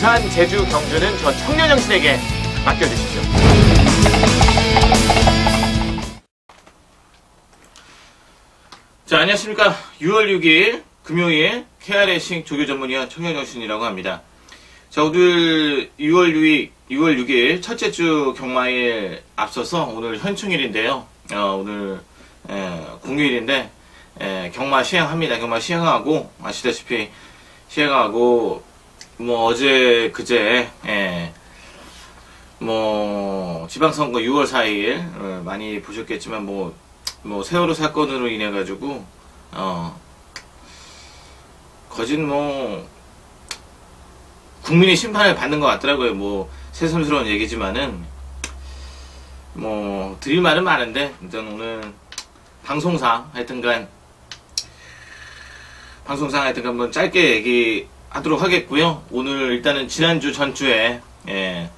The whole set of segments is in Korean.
부산, 제주, 경주는 저 청년영 씨에게 맡겨주십시오. 자, 안녕하십니까. 6월 6일 금요일 KR레이싱 조교 전문의원 청년 정신이라고 합니다. 자, 오늘 6월 6일, 6월 6일 첫째 주 경마일 앞서서 오늘 현충일인데요. 어, 오늘 에, 공휴일인데 에, 경마 시행합니다. 경마 시행하고 아시다시피 시행하고 뭐 어제 그제 에, 뭐 지방선거 6월 4일 어, 많이 보셨겠지만 뭐, 뭐 세월호 사건으로 인해 가지고 어 거진 뭐 국민의 심판을 받는 것 같더라고요. 뭐 새삼스러운 얘기지만은 뭐 드릴 말은 많은데 일단 오늘 방송상 하여튼간 방송상 하여튼간 한번 짧게 얘기 하도록 하겠고요. 오늘 일단은 지난주 전주에 예,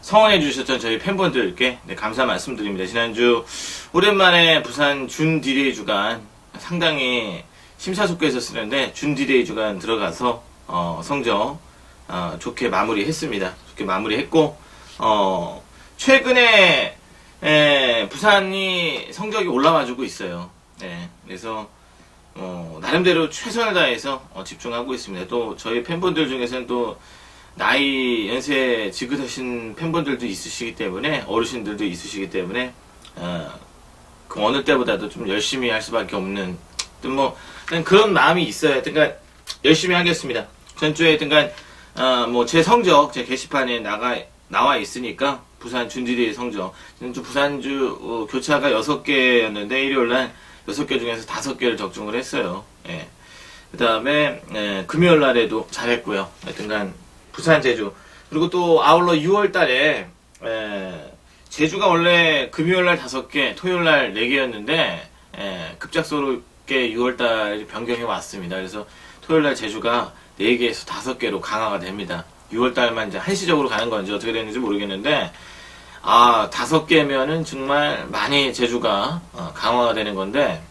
성원해 주셨던 저희 팬분들께 네, 감사 말씀드립니다. 지난주 오랜만에 부산 준 디레이 주간 상당히 심사숙고해서 쓰는데 준 디레이 주간 들어가서 어, 성적 어, 좋게 마무리했습니다. 좋게 마무리했고 어, 최근에 에, 부산이 성적이 올라와주고 있어요. 네, 그래서 어, 나름대로 최선을 다해서 어, 집중하고 있습니다. 또 저희 팬분들 중에서는 또 나이 연세 지긋하신 팬분들도 있으시기 때문에 어르신들도 있으시기 때문에 어, 그 어느 때보다도 좀 열심히 할 수밖에 없는 뭐 그런 마음이 있어요. 그러니까 열심히 하겠습니다. 전주에 하여튼간 어, 뭐제 성적 제 게시판에 나가 나와 있으니까 부산 준지리 성적 전주 부산주 어, 교차가 6개였는데 일요일날 6개 중에서 5개를 적중을 했어요. 예. 그 다음에 예, 금요일 날에도 잘했고요. 하여튼간 부산 제주 그리고 또 아울러 6월 달에 예, 제주가 원래 금요일 날 5개 토요일 날 4개였는데 예, 급작스럽게 6월 달 변경이 왔습니다. 그래서 토요일 날 제주가 4개에서 5개로 강화가 됩니다. 6월 달만 이제 한시적으로 가는 건지 어떻게 되는지 모르겠는데 아, 다섯 개면은 정말 많이 제주가 어, 강화가 되는 건데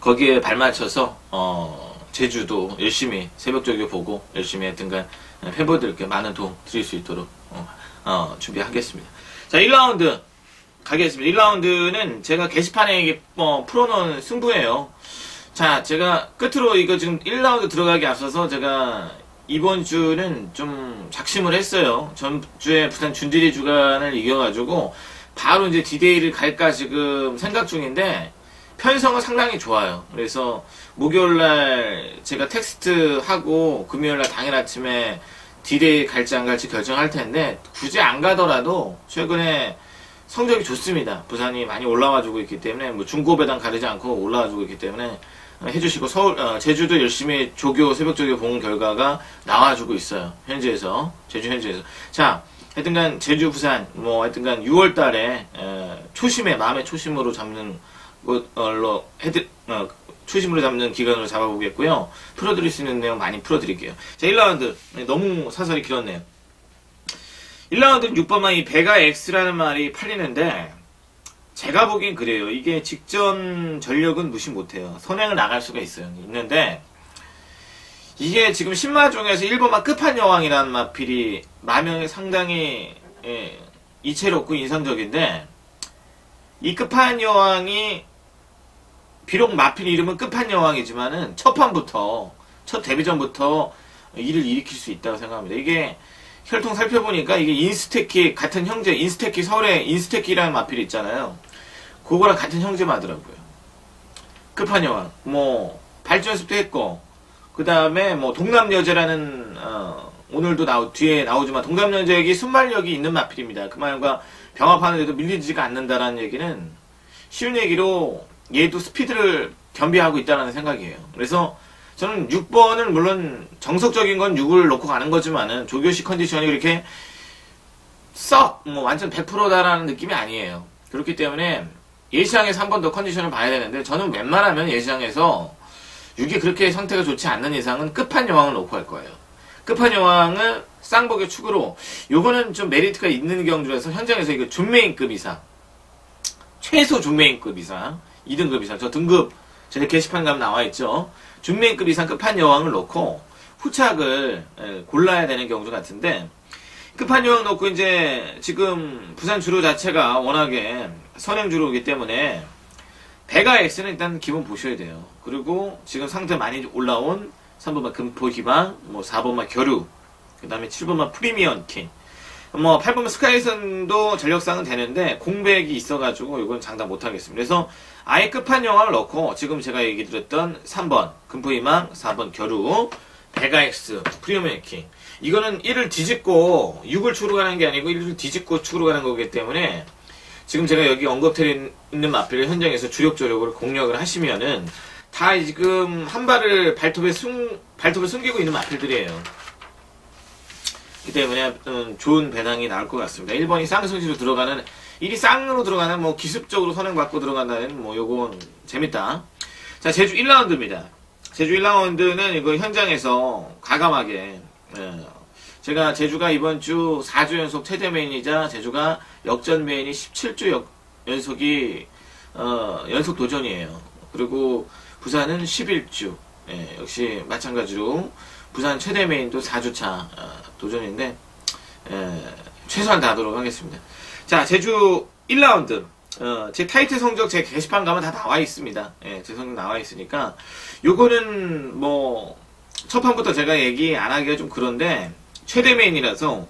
거기에 발맞춰서 어, 제주도 열심히 새벽적이 보고 열심히 했던간 팬분들께 많은 도움 드릴 수 있도록 어, 어, 준비하겠습니다. 자, 1라운드 가겠습니다. 1라운드는 제가 게시판에 어, 풀어놓은 승부예요. 자, 제가 끝으로 이거 지금 1라운드 들어가기 앞서서 제가 이번 주는 좀 작심을 했어요. 전주에 부산 준디리 주간을 이겨가지고 바로 이제 디데이를 갈까 지금 생각 중인데 편성은 상당히 좋아요. 그래서 목요일날 제가 텍스트하고 금요일날 당일 아침에 디데이 갈지 안 갈지 결정할 텐데 굳이 안 가더라도 최근에 성적이 좋습니다. 부산이 많이 올라와주고 있기 때문에 뭐 중고배당 가리지 않고 올라와주고 있기 때문에 해주시고 서울 어, 제주도 열심히 조교 새벽 조교 본 결과가 나와주고 있어요. 현지에서 제주 현지에서. 자 하여튼간 제주 부산 뭐 하여튼간 6월달에 에, 초심에 마음의 초심으로 잡는 걸로 해드 어, 초심으로 잡는 기간으로 잡아보겠고요. 풀어드릴 수 있는 내용 많이 풀어드릴게요. 자 1라운드. 네, 너무 사설이 길었네요. 1라운드 6번 만 이 배가 X라는 말이 팔리는데 제가 보기엔 그래요. 이게 직전 전력은 무시 못해요. 선행을 나갈 수가 있어요. 있는데 이게 지금 10마 중에서 1번만 끝판여왕이라는 마필이 마명이 상당히 예, 이채롭고 인상적인데 이 끝판여왕이 비록 마필 이름은 끝판여왕이지만은 첫 판부터 첫 데뷔전부터 일을 일으킬 수 있다고 생각합니다. 이게 혈통 살펴보니까 이게 인스테키 같은 형제 인스테키 서울에 인스테키라는 마필이 있잖아요. 그거랑 같은 형제마더라고요. 끝판여왕. 뭐 발전습도 했고 그 다음에 뭐 동남여제라는 어, 오늘도 나오 뒤에 나오지만 동남여제기 순발력이 있는 마필입니다. 그 말과 병합하는데도 밀리지가 않는다라는 얘기는 쉬운 얘기로 얘도 스피드를 겸비하고 있다는 생각이에요. 그래서 저는 6번은 물론 정석적인 건 6을 놓고 가는 거지만은 조교시 컨디션이 그렇게 썩 뭐 완전 100%다라는 느낌이 아니에요. 그렇기 때문에 예시장에서 한 번 더 컨디션을 봐야 되는데 저는 웬만하면 예시장에서 6이 그렇게 상태가 좋지 않는 이상은 끝판 여왕을 놓고 할 거예요. 끝판 여왕은 쌍복의 축으로 요거는 좀 메리트가 있는 경주에서 현장에서 이거 준메인급 이상 최소 준메인급 이상 2등급 이상 저 등급 제 게시판 가면 나와 있죠. 준메인급 이상 끝판 여왕을 놓고 후착을 예, 골라야 되는 경우도 같은데 끝판왕 놓고 이제 지금 부산 주로 자체가 워낙에 선행 주로이기 때문에 배가 X는 일단 기본 보셔야 돼요. 그리고 지금 상태 많이 올라온 3번마 금포 희망, 뭐 4번마 겨루, 그 다음에 7번마 프리미엄 킹. 뭐 8번마 스카이선도 전력상은 되는데 공백이 있어가지고 이건 장담 못하겠습니다. 그래서 아예 끝판왕을 넣고 지금 제가 얘기 드렸던 3번 금포 희망, 4번 겨루, 배가 X, 프리미엄 킹. 이거는 1을 뒤집고 6을 추구로 가는 게 아니고 1을 뒤집고 추구로 가는 거기 때문에 지금 제가 여기 언급드린 있는 마필을 현장에서 주력조력을 공략을 하시면은 다 지금 한 발을 발톱에 숨 발톱을 숨기고 있는 마필들이에요. 그렇기 때문에 음, 좋은 배당이 나올 것 같습니다. 1번이 쌍승시로 들어가는 1이 쌍으로 들어가는 뭐 기습적으로 선행받고 들어간다는 뭐 요건 재밌다. 자 제주 1라운드입니다. 제주 1라운드는 이거 현장에서 가감하게 예, 제가 제주가 이번 주 4주 연속 최대 메인이자 제주가 역전 메인이 17주 역, 연속이 어, 연속 도전이에요. 그리고 부산은 11주. 예, 역시 마찬가지로 부산 최대 메인도 4주차 어, 도전인데 예, 최소한 다하도록 하겠습니다. 자 제주 1라운드 어, 제 타이틀 성적 제 게시판 가면 다 나와 있습니다. 예, 제 성적 나와 있으니까 요거는 뭐 첫 판부터 제가 얘기 안 하기가 좀 그런데 최대 메인이라서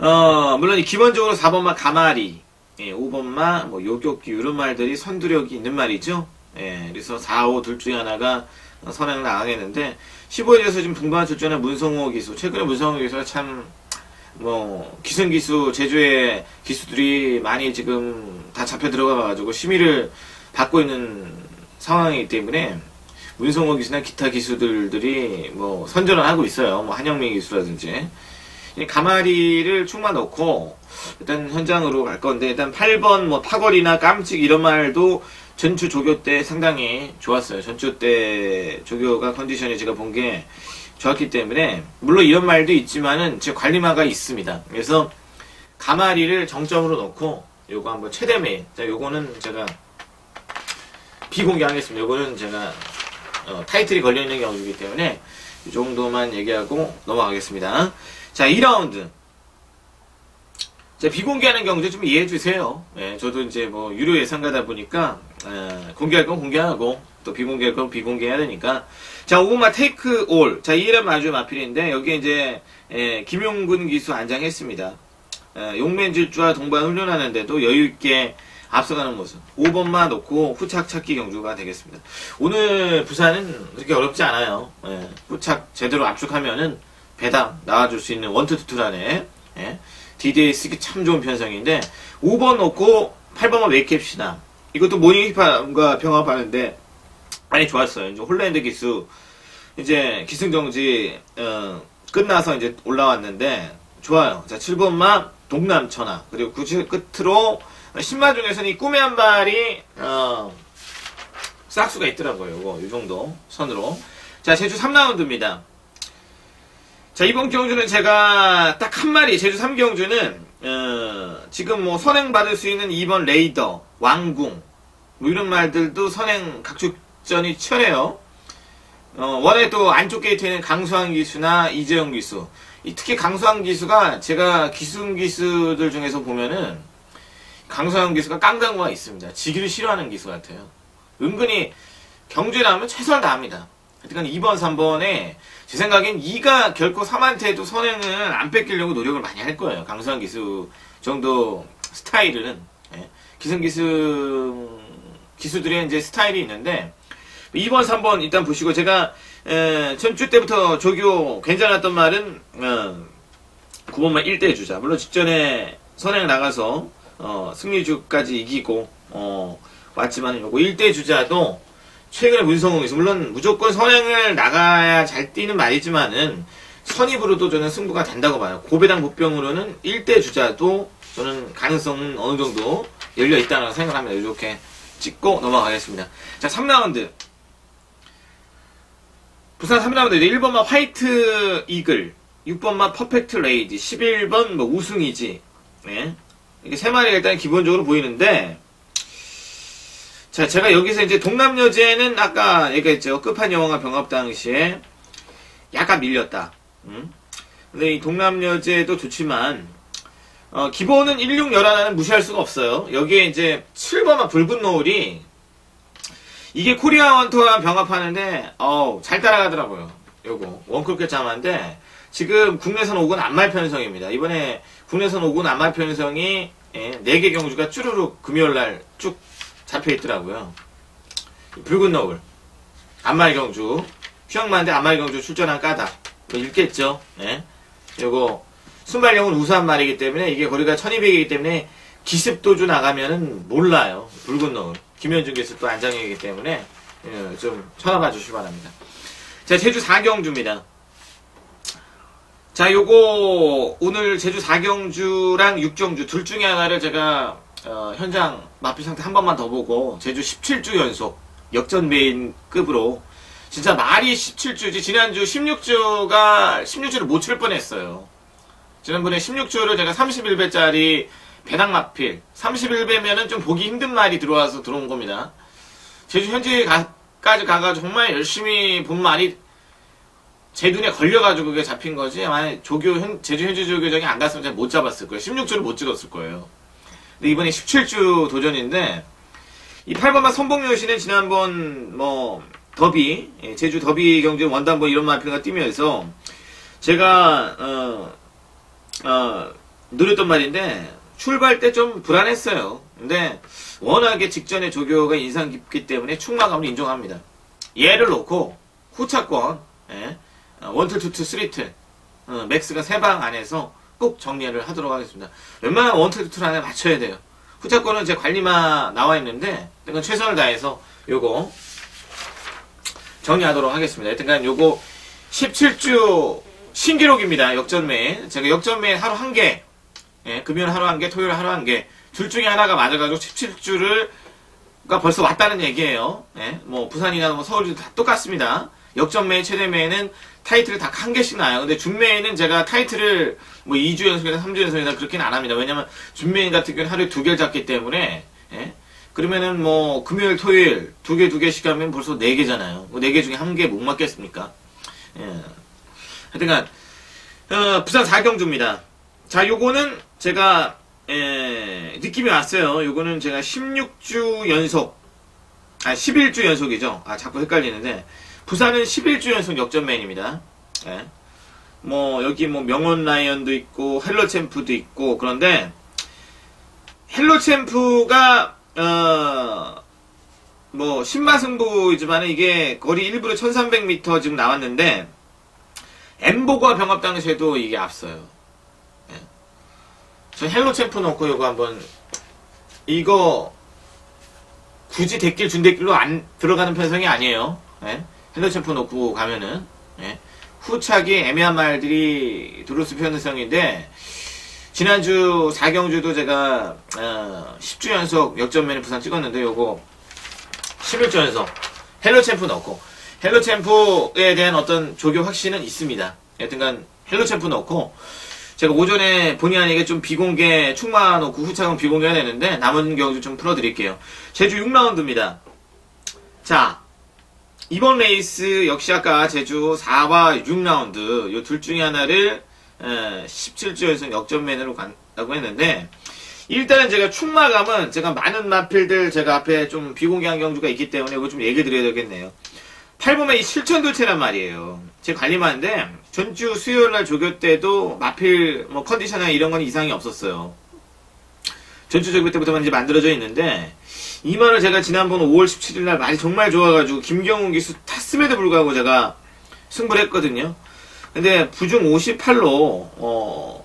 어, 물론 기본적으로 4번마 가마리 예, 5번마 뭐 요격기 이런 말들이 선두력이 있는 말이죠. 예, 그래서 4, 5 둘 중에 하나가 선행 나가겠는데 15일에서 지금 동반 출전한 문성호 기수 최근에 문성호 기수가 참 뭐 기성 기수 제주의 기수들이 많이 지금 다 잡혀 들어가 가지고 심의를 받고 있는 상황이기 때문에 문성호 기수나 기타 기수들들이 뭐 선전을 하고 있어요. 뭐 한영민 기수라든지 가마리를 충만 넣고 일단 현장으로 갈 건데 일단 8번 뭐 파거리나 깜찍 이런 말도 전주 조교 때 상당히 좋았어요. 전주 때 조교가 컨디션이 제가 본 게 좋았기 때문에 물론 이런 말도 있지만은 제 관리마가 있습니다. 그래서 가마리를 정점으로 놓고 요거 한번 최대 메인. 자, 요거는 제가 비공개하겠습니다. 요거는 제가 어, 타이틀이 걸려 있는 경우이기 때문에 이 정도만 얘기하고 넘어가겠습니다. 자, 2라운드. 자, 비공개하는 경우도 좀 이해해 주세요. 예, 저도 이제 뭐 유료 예상가다 보니까 예, 공개할 건 공개하고 또 비공개할 건 비공개해야 되니까 자, 오구마 테이크 올. 자, 이이름 아주 마필인데 여기에 이제 예, 김용근 기수 안장했습니다. 예, 용맨 질주와 동반 훈련하는데도 여유 있게 앞서가는 모습. 5번만 놓고 후착 찾기 경주가 되겠습니다. 오늘 부산은 그렇게 어렵지 않아요. 예, 후착 제대로 압축하면은 배당 나와줄 수 있는 원투투투란에 예, 디데이 쓰기 참 좋은 편성인데 5번 놓고 8번만 웨이캡시나 이것도 모닝힙과 병합하는데 많이 좋았어요. 이제 홀랜드 기수 이제 기승정지 어, 끝나서 이제 올라왔는데 좋아요. 자 7번만 동남천하 그리고 굳이 끝으로 신마 중에서는 이 꿈의 한 발이 어, 싹수가 있더라고요. 이거 이 정도 선으로 자 제주 3라운드입니다. 자, 이번 경주는 제가 딱 한 마리, 제주 3경주는, 어, 지금 뭐 선행 받을 수 있는 2번 레이더, 왕궁, 뭐 이런 말들도 선행 각축전이 치열해요. 어, 원래 또 안쪽 게이트에는 강수환 기수나 이재영 기수. 특히 강수환 기수가 제가 기수 기수들 중에서 보면은 강수환 기수가 깡당구가 있습니다. 지기를 싫어하는 기수 같아요. 은근히 경주에 나오면 최선을 다합니다. 하여튼 2번, 3번에 제 생각엔 2가 결코 3한테도 선행을 안 뺏기려고 노력을 많이 할 거예요. 강수환 기수 정도 스타일은. 예. 기승 기수, 기수들의 이제 스타일이 있는데 2번, 3번 일단 보시고 제가 에, 전주 때부터 조교 괜찮았던 말은 어, 9번만 1대 주자. 물론 직전에 선행 나가서 어, 승리주까지 이기고 어, 왔지만 요거 1대 주자도 최근에 문성웅에서 물론 무조건 선행을 나가야 잘 뛰는 말이지만은 선입으로도 저는 승부가 된다고 봐요. 고배당 복병으로는 1대 주자도 저는 가능성은 어느 정도 열려 있다고 생각합니다. 이렇게 찍고 넘어가겠습니다. 자, 3라운드. 부산 3라운드 1번만 화이트 이글, 6번만 퍼펙트 레이디, 11번 뭐 우승이지. 네. 이게 세 마리가 일단 기본적으로 보이는데 자, 제가 여기서 이제 동남여제는 아까 얘기했죠. 끝판 영화가 병합 당시에 약간 밀렸다. 음? 근데 이 동남여제도 좋지만 어, 기본은 16 열하나는 무시할 수가 없어요. 여기에 이제 7번만 붉은 노을이 이게 코리아 원터와 병합하는데 어우 잘 따라가더라고요. 요거 원클 짜만데 지금 국내선 5군 안말 편성입니다. 이번에 국내선 5군 안말 편성이 예, 4개 경주가 쭈루룩 금요일날 쭉 잡혀 있더라고요. 붉은 노을 안말 경주 휘영만대 안말 경주 출전한 까닭 뭐 읽겠죠. 예. 요거 순발력은 우수한 말이기 때문에 이게 거리가 1200이기 때문에 기습도주 나가면은 몰라요. 붉은 노을. 김현중 기습도 안장이기 때문에 예, 좀 쳐다봐 주시기 바랍니다. 자, 제주 4경주입니다. 자, 요거 오늘 제주 4경주랑 6경주 둘 중에 하나를 제가 어, 현장 마피 상태 한 번만 더 보고 제주 17주 연속 역전 메인급으로 진짜 말이 17주지 지난주 16주가 16주를 못 칠 뻔했어요. 지난번에 16주를 제가 31배짜리 배당 마필 31배면은 좀 보기 힘든 말이 들어와서 들어온 겁니다. 제주 현지까지 가가지고 정말 열심히 본 말이 제 눈에 걸려가지고 그게 잡힌 거지. 만약 조교, 현, 제주 현지 조교정이 안 갔으면 제가 못 잡았을 거예요. 16주를 못 찍었을 거예요. 근데 이번에 17주 도전인데, 이 8번만 선봉요 씨는 지난번 뭐, 더비, 예, 제주 더비 경제 원단 뭐 이런 마필가 뛰면서, 제가, 어, 어, 노렸던 말인데, 출발 때 좀 불안했어요. 근데, 워낙에 직전에 조교가 인상 깊기 때문에 충마감을 인정합니다. 얘를 놓고, 후차권, 예, 어, 원틀, 투트, 쓰리트, 어, 맥스가 세 방 안에서 꼭 정리를 하도록 하겠습니다. 웬만하면 원틀, 투트 안에 맞춰야 돼요. 후차권은 제 관리마 나와 있는데, 일단 최선을 다해서 요거 정리하도록 하겠습니다. 일단 요거 17주 신기록입니다. 역전매인. 제가 역전매인 하루 한 개, 예, 금요일 하루 한 개, 토요일 하루 한 개, 둘 중에 하나가 맞아가지고 17주를 가 벌써 왔다는 얘기예요. 예, 뭐 부산이나 뭐 서울도 다 똑같습니다. 역전매인, 최대매인은 타이틀을 다 한 개씩 나요. 근데 준매인은 제가 타이틀을 뭐 2주 연속이나 3주 연속이나 그렇게는 안 합니다. 왜냐면 준매인 같은 경우는 하루에 두 개를 잡기 때문에 예? 그러면은 뭐 금요일, 토요일 두 개 두 개씩 하면 벌써 네 개잖아요. 네 개 중에 한 개 못 맞겠습니까? 예. 하여튼간 어, 부산 4경주입니다. 자, 요거는 제가 예, 느낌이 왔어요. 요거는 제가 16주 연속 아 11주 연속이죠. 아 자꾸 헷갈리는데 부산은 11주 연속 역전맨입니다. 예. 뭐 여기 뭐 명원 라이언도 있고 헬로 챔프도 있고 그런데 헬로 챔프가 어뭐 신마승부이지만 이게 거리 일부러 1300m 지금 나왔는데 엠보가 병합 당시에도 이게 앞서요. 예. 저 헬로 챔프 넣고 이거 한번 이거 굳이 대길 준대길로 안 들어가는 편성이 아니에요. 예. 헬로 챔프 넣고 가면은 예. 후차기 애매한 말들이 들어올 편성인데 지난주 4경주도 제가 어, 10주 연속 역전면에 부산 찍었는데 요거 11주 연속 헬로 챔프 넣고 헬로 챔프에 대한 어떤 조교 확신은 있습니다. 여튼간 헬로 챔프 넣고 제가 오전에 본의 아니게 좀 비공개 충마 놓고 후차경 비공개가 되는데 남은 경주 좀 풀어드릴게요. 제주 6라운드입니다. 자 이번 레이스 역시 아까 제주 4와 6라운드 이 둘 중에 하나를 17주 연속 역전맨으로 간다고 했는데 일단은 제가 충마감은 제가 많은 마필들 제가 앞에 좀 비공개한 경주가 있기 때문에 이거 좀 얘기 드려야 되겠네요. 8번에 이 실천도체란 말이에요. 제 관리마인데 전주 수요일날 조교 때도 마필 뭐 컨디션이나 이런 건 이상이 없었어요. 전주 조교 때부터 만들어져 있는데 이 말을 제가 지난번 5월 17일 날 말이 정말 좋아가지고 김경훈 기수 탔음에도 불구하고 제가 승부를 했거든요. 근데 부중 58로 어,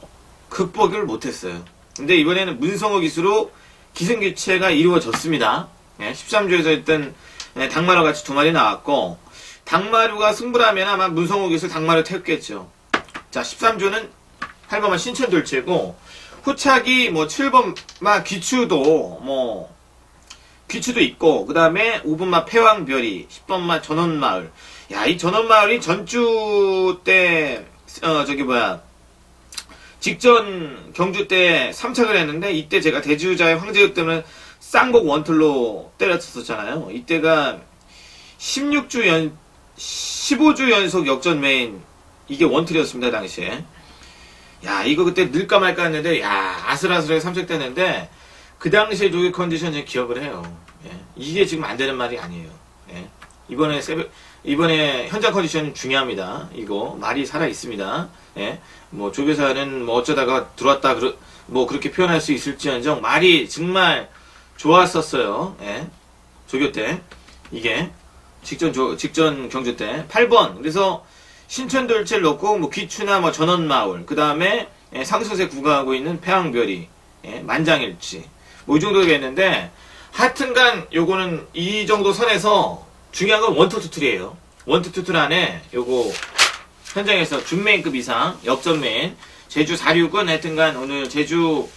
극복을 못했어요. 근데 이번에는 문성호 기수로 기승교체가 이루어졌습니다. 예, 13조에서 일단 예, 닭마루 같이 두 마리 나왔고 닭마루가 승부를 하면 아마 문성호 기수 닭마루 태웠겠죠. 자 13조는 8번만 신천 돌체고 후착이 뭐 7번마 귀추도 뭐 귀추도 있고 그 다음에 5번마 폐왕별이 10번마 전원마을 야 이 전원마을이 전주 때 어, 저기 뭐야 직전 경주 때 3착을 했는데 이때 제가 대주자의 황제역 때문에 쌍곡 원틀로 때렸었잖아요. 이때가 16주 연 15주 연속 역전 메인 이게 원틀이었습니다, 당시에. 야, 이거 그때 늘까 말까 했는데, 야, 아슬아슬하게 삼색됐는데, 그 당시에 조기 컨디션 제 기억을 해요. 예. 이게 지금 안 되는 말이 아니에요. 예. 이번에 세베, 이번에 현장 컨디션 중요합니다. 이거 말이 살아 있습니다. 예. 뭐 조교사는 뭐 어쩌다가 들어왔다 그러, 뭐 그렇게 표현할 수 있을지언정 말이 정말 좋았었어요. 예. 조교 때 이게 직전 조, 직전 경주 때 8번. 그래서 신천돌체를 놓고 뭐 귀추나 뭐 전원마을 그 다음에 예, 상승세 구가하고 있는 패왕별이 예, 만장일치 뭐 이 정도 되겠는데 하여튼간 요거는 이 정도 선에서 중요한 건 원투투툴이에요. 원투투툴 안에 요거 현장에서 준메인급 이상 역전메인 제주 46은 하여튼간 오늘 제주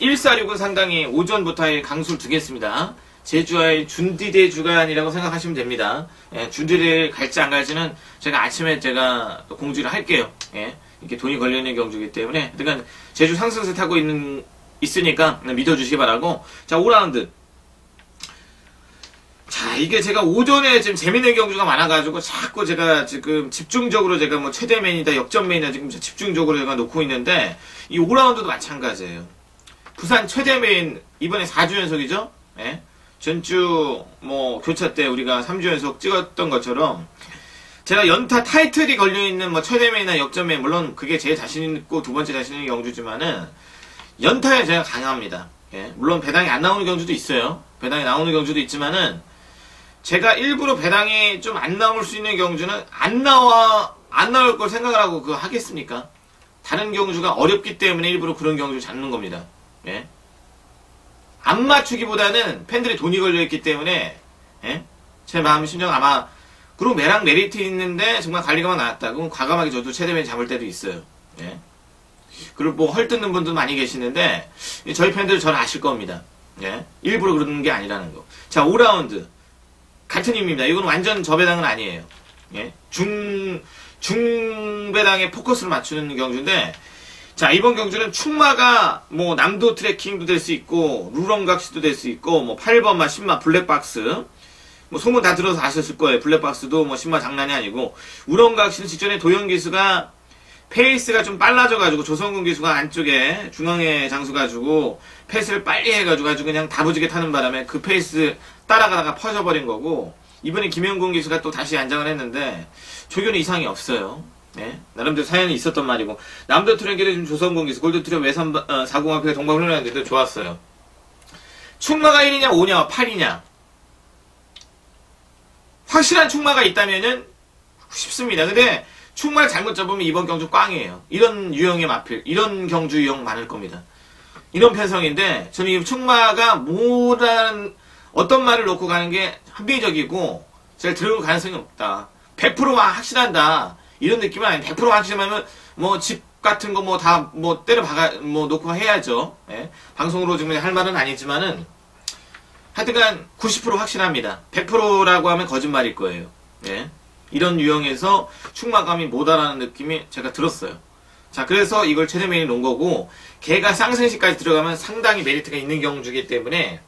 146은 상당히 오전부터 강수를 두겠습니다. 제주와의 준디대 주간이라고 생각하시면 됩니다. 예, 준디대 갈지 안 갈지는 제가 아침에 제가 공지를 할게요. 예, 이렇게 돈이 걸려있는 경주이기 때문에 그러니까 제주 상승세 타고 있는 있으니까 믿어주시기 바라고 자 5라운드 자, 이게 제가 오전에 지금 재밌는 경주가 많아가지고 자꾸 제가 지금 집중적으로 제가 뭐 최대맨이다, 역전맨이다 지금 집중적으로 제가 놓고 있는데 이 5라운드도 마찬가지예요. 부산 최대맨 이번에 4주 연속이죠? 예? 전주 뭐 교차 때 우리가 3주 연속 찍었던 것처럼 제가 연타 타이틀이 걸려있는 뭐 최대맨이나 역전맨 물론 그게 제 자신 있고 두 번째 자신 있는 경주지만은 연타에 제가 강합니다. 예? 물론 배당이 안 나오는 경주도 있어요. 배당이 나오는 경주도 있지만은 제가 일부러 배당이 좀 안 나올 수 있는 경주는 안 나와 안 나올 걸 생각을 하고 그 하겠습니까? 다른 경주가 어렵기 때문에 일부러 그런 경주 잡는 겁니다. 예? 안 맞추기보다는 팬들이 돈이 걸려있기 때문에 예? 제 마음 심정 아마 그리고 매랑 메리트 있는데 정말 관리가만 나왔다. 그럼 과감하게 저도 최대면 잡을 때도 있어요. 예? 그리고 뭐 헐뜯는 분도 많이 계시는데 저희 팬들 저를 아실 겁니다. 예? 일부러 그러는 게 아니라는 거. 자 5라운드 같은 의미입니다. 이건 완전 저배당은 아니에요. 예? 중, 중배당에 포커스를 맞추는 경주인데, 자, 이번 경주는 충마가 뭐 남도 트래킹도 될 수 있고, 루런각시도 될 수 있고, 뭐 8번마, 10마, 블랙박스. 뭐 소문 다 들어서 아셨을 거예요. 블랙박스도 뭐 10마 장난이 아니고, 우런각시는 직전에 도영 기수가 페이스가 좀 빨라져가지고 조성근 기수가 안쪽에 중앙에 장수 가지고 페이스를 빨리 해가지고 아주 그냥 다부지게 타는 바람에 그 페이스 따라가다가 퍼져버린 거고 이번에 김영곤 기수가 또 다시 안장을 했는데 조교는 이상이 없어요. 네? 나름대로 사연이 있었던 말이고 남도 지금 조성근 기수 골드 트랙 외산 어, 40 앞에 동방 훈련했는데도 좋았어요. 충마가 1이냐 5냐 8이냐 확실한 충마가 있다면은 쉽습니다. 근데 충말 잘못 잡으면 이번 경주 꽝이에요. 이런 유형의 마필, 이런 경주 유형 많을 겁니다. 이런 편성인데 저는 이 충마가 뭐라는 어떤 말을 놓고 가는 게 합리적이고 제가 들을 가능성이 없다. 100% 확실한다. 이런 느낌은 아니 100% 확실하면 뭐 집 같은 거 뭐다뭐 때려 박아 뭐 놓고 해야죠. 예? 방송으로 지금 할 말은 아니지만은 하여튼간 90% 확실합니다. 100%라고 하면 거짓말일 거예요. 예? 이런 유형에서 충마감이 못하라는 느낌이 제가 들었어요. 자, 그래서 이걸 최대 메인에 놓은 거고, 걔가 쌍승시까지 들어가면 상당히 메리트가 있는 경주기 때문에,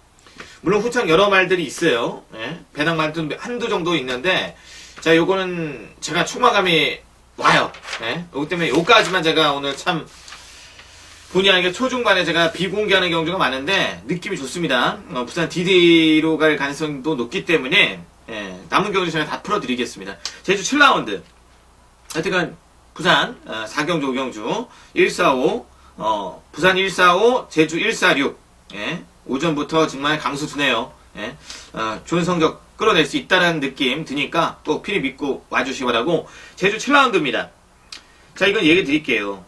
물론 후창 여러 말들이 있어요. 예? 배당 말도 한두 정도 있는데, 자, 요거는 제가 충마감이 와요. 예? 요거 때문에 요까지만 제가 오늘 참, 본의 아니게 초중반에 제가 비공개하는 경주가 많은데, 느낌이 좋습니다. 어, 부산 DD로 갈 가능성도 높기 때문에, 예, 남은 경주 제가 다 풀어드리겠습니다. 제주 7라운드. 하여튼간, 부산, 어, 4경주, 5경주, 145, 어, 부산 145, 제주 146. 예, 오전부터 정말 강수 두네요. 예, 어, 좋은 성적 끌어낼 수 있다는 느낌 드니까 꼭 필히 믿고 와주시기 바라고, 제주 7라운드입니다. 자, 이건 얘기 드릴게요.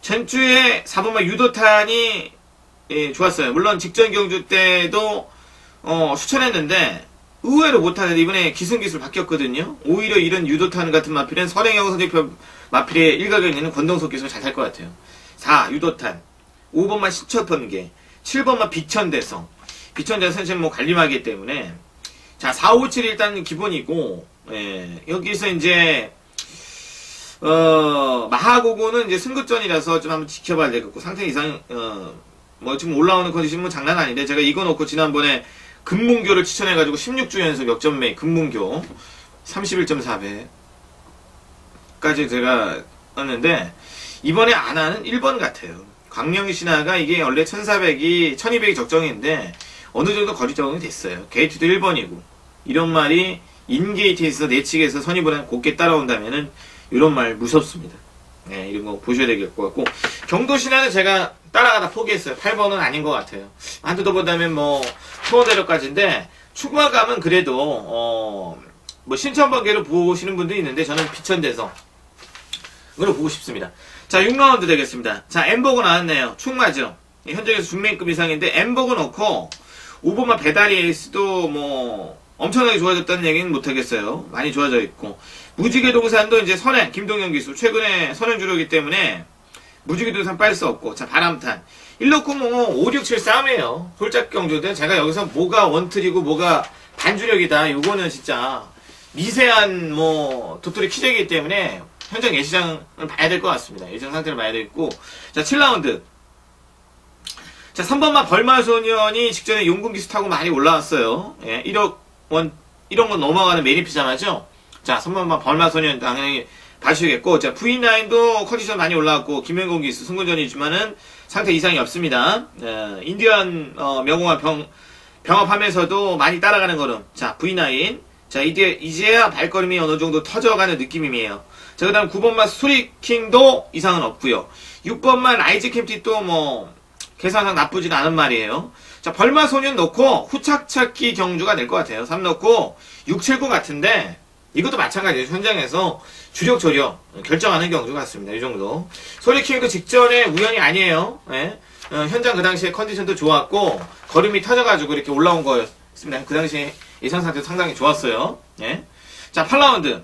전주에 4번마 유도탄이 예, 좋았어요. 물론 직전 경주 때도 어, 추천했는데 의외로 못하는데 이번에 기승기술 바뀌었거든요. 오히려 이런 유도탄 같은 마필은 설행영 선대표 마필의 일각에 있는 권동석 기수가 잘탈것 같아요. 4. 유도탄 5번만 신천번개 7번만 비천대성 비천대성 지금 뭐 관리마기 때문에 자 4, 5, 7이 일단 기본이고 예, 여기서 이제 어, 마하고고는 이제 승급전이라서 좀 한번 지켜봐야 되겠고 상태 이상 어, 뭐 지금 올라오는 컨디션 뭐 장난 아닌데 제가 이거 놓고 지난번에 금문교를 추천해가지고 16주 연속 역전매 금문교 31.4배 4까지 제가 했는데 이번에 안하는 1번 같아요. 광명이 신화가 이게 원래 1400이 1200이 적정인데 어느 정도 거리 적응이 됐어요. 게이트도 1번이고 이런 말이 인게이트에서 내측에서 선입을 곱게 따라온다면은 이런 말 무섭습니다. 네, 이런 거 보셔야 될 것 같고 경도 신화는 제가 따라가다 포기했어요. 8번은 아닌 것 같아요. 한두 더 보다면 뭐 초원대로까지인데 추가감은 그래도 어, 뭐 신천 번개로 보시는 분도 있는데 저는 비천대서 으로 보고 싶습니다. 자 6라운드 되겠습니다. 자 엠버그 나왔네요. 충마죠. 현장에서 중매급 이상인데 엠버그 넣고 오버마 배달이 에이스도 뭐 엄청나게 좋아졌다는 얘기는 못하겠어요. 많이 좋아져 있고 무지개 동산도 이제 선행 김동현 기수 최근에 선행 주력이기 때문에 무지개 동산 빨 수 없고 자 바람탄 1놓고 뭐 5, 6, 7 싸움이에요. 홀짝 경주인데 제가 여기서 뭐가 원틀이고 뭐가 반주력이다. 요거는 진짜 미세한 뭐 도토리 키재이기 때문에 현장 예시장을 봐야 될 것 같습니다. 예상 상태를 봐야 되겠고 자 7라운드 자 3번만 벌마소년이 직전에 용궁기수 타고 많이 올라왔어요. 예, 1억 원 1억 원 넘어가는 메리피잖아죠. 자 3번만 벌마소년 당연히 봐주시겠고 자 V9도 컨디션 많이 올라왔고 김현공 기수 승부전이지만은 상태 이상이 없습니다. 예, 인디언 어, 명호와 병 병합하면서도 많이 따라가는 걸음. 자 V9 자 이제 이제야 발걸음이 어느 정도 터져가는 느낌이에요. 자, 그 다음 9번만 스토리킹도 이상은 없고요 6번만 라이즈 캠티도 뭐, 계산상 나쁘진 않은 말이에요. 자, 벌마 소년 넣고 후착착기 경주가 될 것 같아요. 3 넣고 6, 7, 9 같은데, 이것도 마찬가지예요. 현장에서 주력 조력 결정하는 경주 같습니다. 이 정도. 소리킹도 직전에 우연이 아니에요. 예? 어, 현장 그 당시에 컨디션도 좋았고, 걸음이 터져가지고 이렇게 올라온 거였습니다. 그 당시에 예상 상태도 상당히 좋았어요. 예? 자, 8라운드.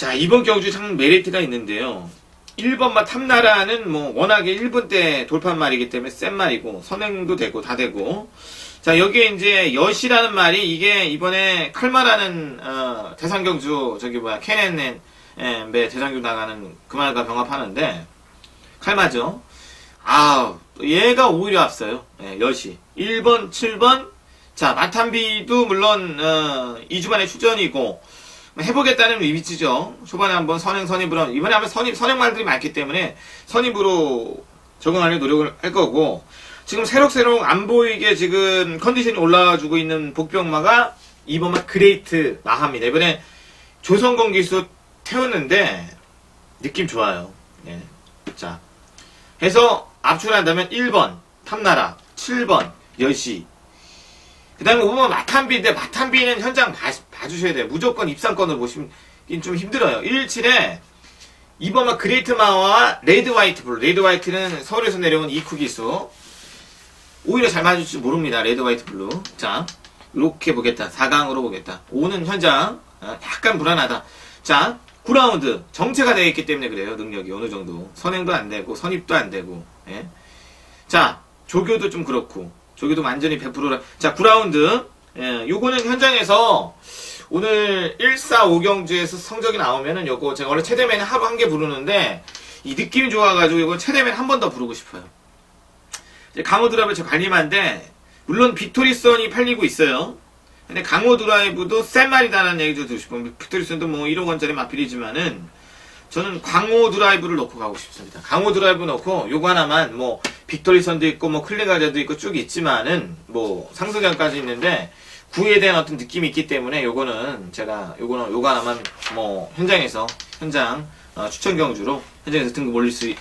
자, 이번 경주 참 메리트가 있는데요. 1번만 탐나라는 뭐 워낙에 1분 때 돌판 말이기 때문에 센 말이고 선행도 되고 다 되고. 자 여기에 이제 여시라는 말이 이게 이번에 칼마라는 어, 대상경주 저기 뭐야 케넨의 대상경주 나가는 그 말과 병합하는데 칼마죠. 아 얘가 오히려 앞서요. 예, 여시. 1번 7번. 자 마탄비도 물론 어, 2주 만에 출전이고 해보겠다는 의미치죠. 초반에 한번 선행 선입으로 이번에 한번 선입 선행 말들이 많기 때문에 선입으로 적응하려고 노력을 할 거고 지금 새록새록 안 보이게 지금 컨디션이 올라와주고 있는 복병마가 이번만 그레이트 마합니다. 이번에 조성공 기수 태웠는데 느낌 좋아요. 네. 자 해서 압출한다면 1번 탐나라 7번 여시 그 다음에 5번 마탄비인데 마탄비는 현장 봐, 봐주셔야 돼요. 무조건 입상권을 보시면 좀 힘들어요. 117에 2번만 그레이트 마와 레드 화이트 블루. 레드 화이트는 서울에서 내려온 이쿠 기수. 오히려 잘 맞을지 모릅니다. 레드 화이트 블루. 자, 이렇게 보겠다. 4강으로 보겠다. 5는 현장. 아, 약간 불안하다. 자, 9라운드. 정체가 되어 있기 때문에 그래요. 능력이 어느 정도. 선행도 안 되고, 선입도 안 되고. 예. 자, 조교도 좀 그렇고. 저기도 완전히 100%라. 자, 9라운드. 예, 요거는 현장에서 오늘 1, 4, 5경주에서 성적이 나오면은 요거 제가 원래 최대맨 하루 한 개 부르는데 이 느낌이 좋아가지고 이거 최대맨 한 번 더 부르고 싶어요. 강호 드라이브 제 관리만데 물론 빅토리선이 팔리고 있어요. 근데 강호 드라이브도 센 말이다라는 얘기도 듣고 싶고 빅토리선도 뭐 1억 원짜리 마필이지만은 저는 광호 드라이브를 넣고 가고 싶습니다. 강호 드라이브 넣고 요거 하나만 뭐 빅토리선도 있고 뭐 클리가자도 있고 쭉 있지만은 뭐 상승장까지 있는데 구에 대한 어떤 느낌이 있기 때문에 요거는 제가 요거는 요거 하나만 뭐 현장에서 현장 어, 추천 경주로 현장에서 등급 올릴 수,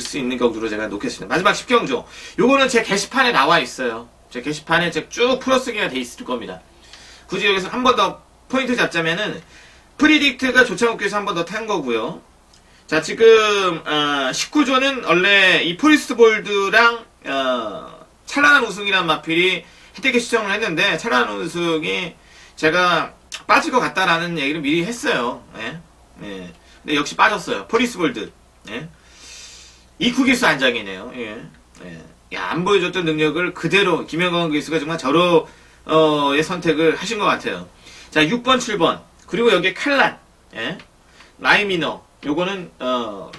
수 있는 경주로 제가 놓겠습니다. 마지막 10경주 요거는 제 게시판에 나와 있어요. 제 게시판에 쭉 풀어쓰기가 돼 있을 겁니다. 굳이 여기서 한 번 더 포인트 잡자면은 프리딕트가 조창욱께서 한 번 더 탄 거고요. 자, 지금 어, 19조는 원래 이 포리스트 볼드랑 어, 찬란한 우승이란 마필이 혜택에 시청을 했는데 찬란한 우승이 제가 빠질 것 같다라는 얘기를 미리 했어요. 예. 예. 근데 역시 빠졌어요. 포리스트 볼드. 예. 이쿠기수 안장이네요. 예. 예. 야, 안 보여줬던 능력을 그대로 김영건 기수가 정말 저로의 선택을 하신 것 같아요. 자, 6번, 7번. 그리고 여기에 칼란, 예? 라이미너, 요거는, 어,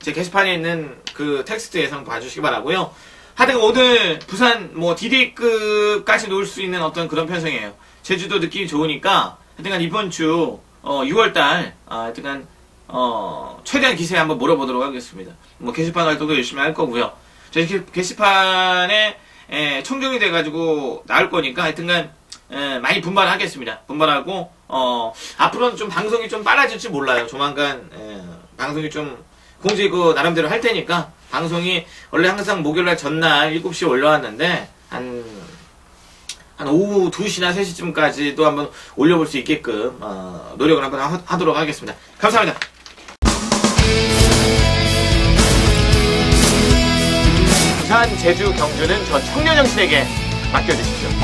제 게시판에 있는 그 텍스트 예상 봐주시기 바라고요 하여튼 오늘 부산 뭐 DD급까지 놓을 수 있는 어떤 그런 편성이에요. 제주도 느낌이 좋으니까 하여튼 이번 주 어, 6월달 아, 하여튼간 어, 최대한 기세 한번 몰아보도록 하겠습니다. 뭐 게시판 활동도 열심히 할 거고요. 저희 게- 게시판에 에, 청정이 돼가지고 나올 거니까 하여튼간 에, 많이 분발하겠습니다. 분발하고 어, 앞으로는 좀 방송이 좀 빨라질지 몰라요. 조만간 에, 방송이 좀 공지 그 나름대로 할 테니까 방송이 원래 항상 목요일날 전날 7시에 올라왔는데 한, 한 오후 2시나 3시쯤까지도 한번 올려볼 수 있게끔 어, 노력을 한번 하, 하도록 하겠습니다. 감사합니다. 부산, 제주, 경주는 저 청년영신에게 맡겨주십시오.